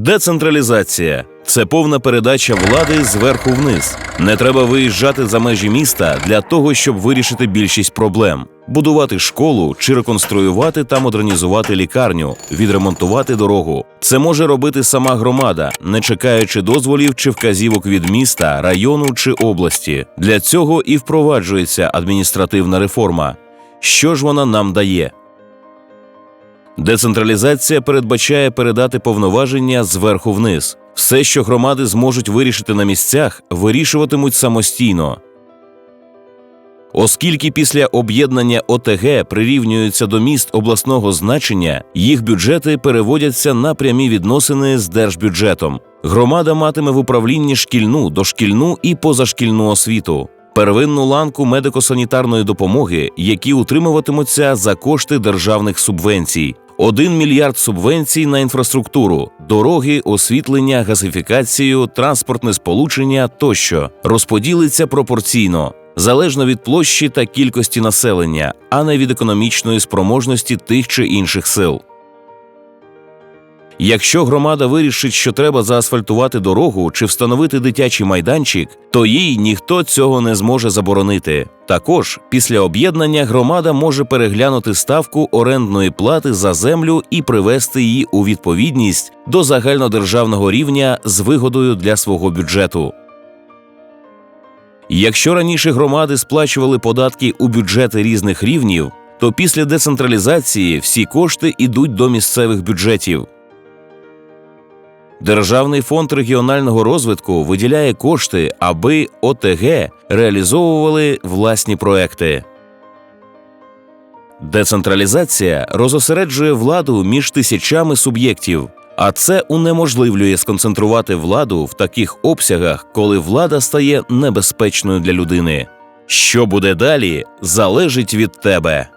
Децентралізація це повна передача влади зверху вниз. Не треба виїжджати за межі міста для того, щоб вирішити більшість проблем, будувати школу чи реконструювати та модернізувати лікарню, відремонтувати дорогу. Це може робити сама громада, не чекаючи дозволів чи вказівок від міста, району чи області. Для цього і впроваджується адміністративна реформа. Що ж вона нам дає? Децентралізація передбачає передати повноваження зверху вниз. Все, що громади зможуть вирішити на місцях, вирішуватимуть самостійно. Оскільки після об'єднання ОТГ прирівнюються до міст обласного значення, їх бюджети переводяться на прямі відносини з держбюджетом. Громада матиме в управлінні шкільну, дошкільну і позашкільну освіту, первинну ланку медико-санітарної допомоги, які утримуватимуться за кошти державних субвенцій. 1 мільярд субвенцій на інфраструктуру, дороги, освітлення, газифікацію, транспортне сполучення тощо розподілиться пропорційно, залежно від площі та кількості населення, а не від економічної спроможності тих чи інших сил. Якщо громада вирішить, що треба заасфальтувати дорогу чи встановити дитячий майданчик, то їй ніхто цього не зможе заборонити. Також після об'єднання громада може переглянути ставку орендної плати за землю і привести її у відповідність до загальнодержавного рівня з вигодою для свого бюджету. Якщо раніше громади сплачували податки у бюджети різних рівнів, то після децентралізації всі кошти йдуть до місцевих бюджетів. Державний фонд регіонального розвитку виділяє кошти, аби ОТГ реалізовували власні проекти. Децентралізація розосереджує владу між тисячами суб'єктів, а це унеможливлює сконцентрувати владу в таких обсягах, коли влада стає небезпечною для людини. Що буде далі, залежить від тебе.